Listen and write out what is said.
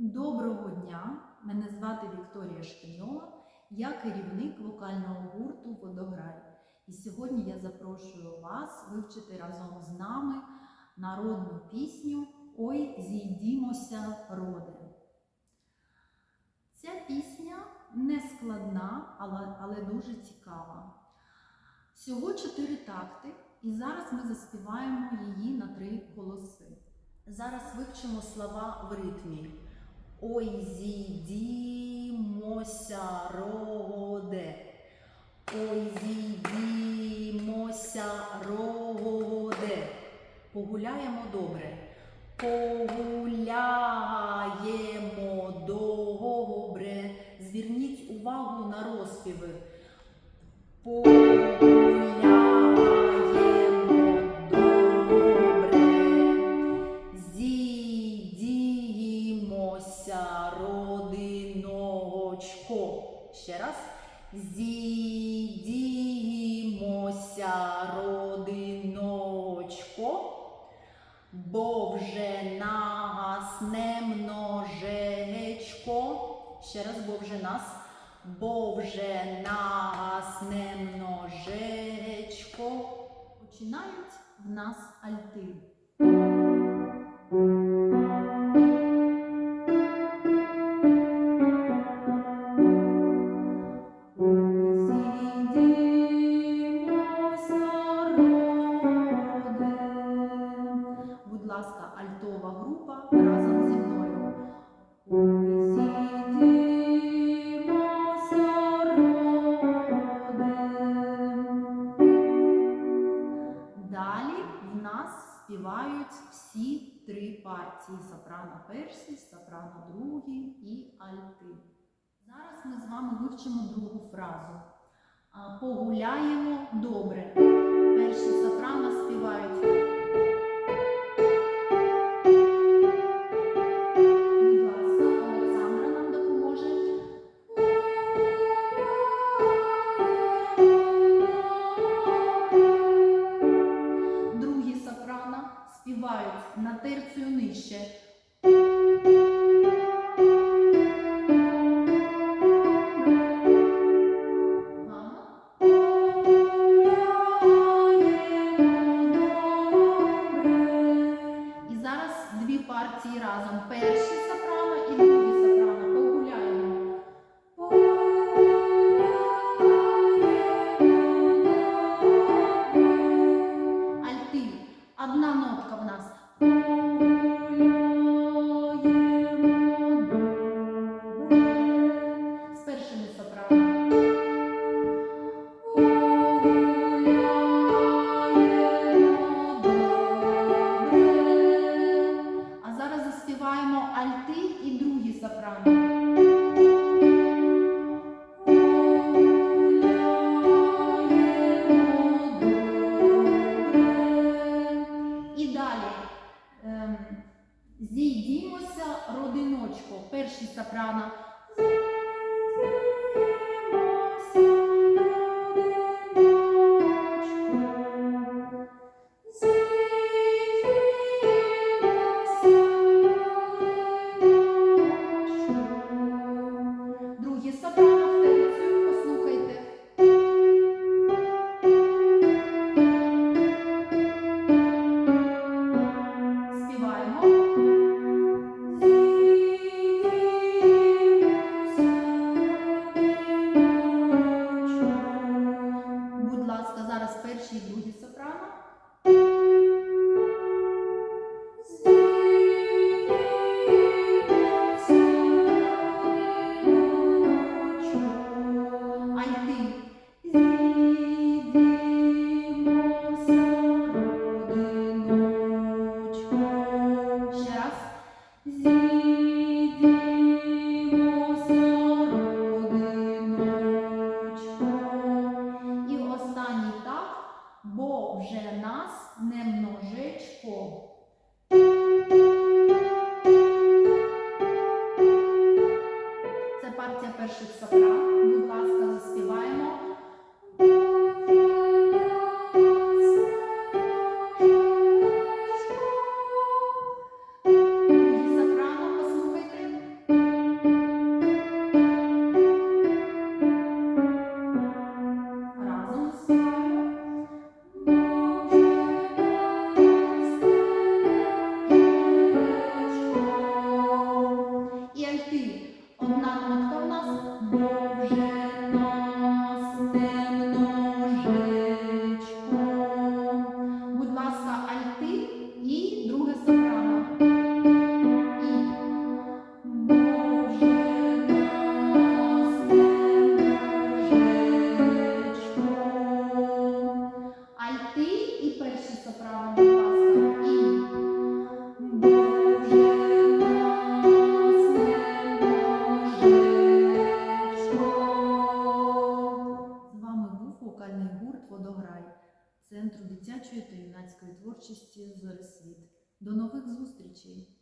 Доброго дня! Мене звати Вікторія Шкільова, я керівник вокального гурту Водограй. І сьогодні я запрошую вас вивчити разом з нами народну пісню Ой, зійдімося, роде. Ця пісня не складна, але, але дуже цікава. Всього чотири такти, і зараз ми заспіваємо її на три голоси. Зараз вивчимо слова в ритмі. Ой, зійдімося, роде. Ой, зійдімося, роде. Погуляємо добре. Погуляємо добре. Зверніть увагу на розпіви. Бо вже нагасне множечко. Ще раз, Боже нас. Боже, вже нагасне множечко. Починають в нас альти. Співають всі три партії: сопрано перший, сопрано другий і альти. Зараз ми з вами вивчимо другу фразу. Погуляємо добре. Перші сопрано співають. Співають на терцію нижче. Зараз перший і другий сопрано. Альти. Зійдімося, родиночко. Ще раз. Зійдімося, conjugate for творчості Зорисвіт. До нових зустрічей!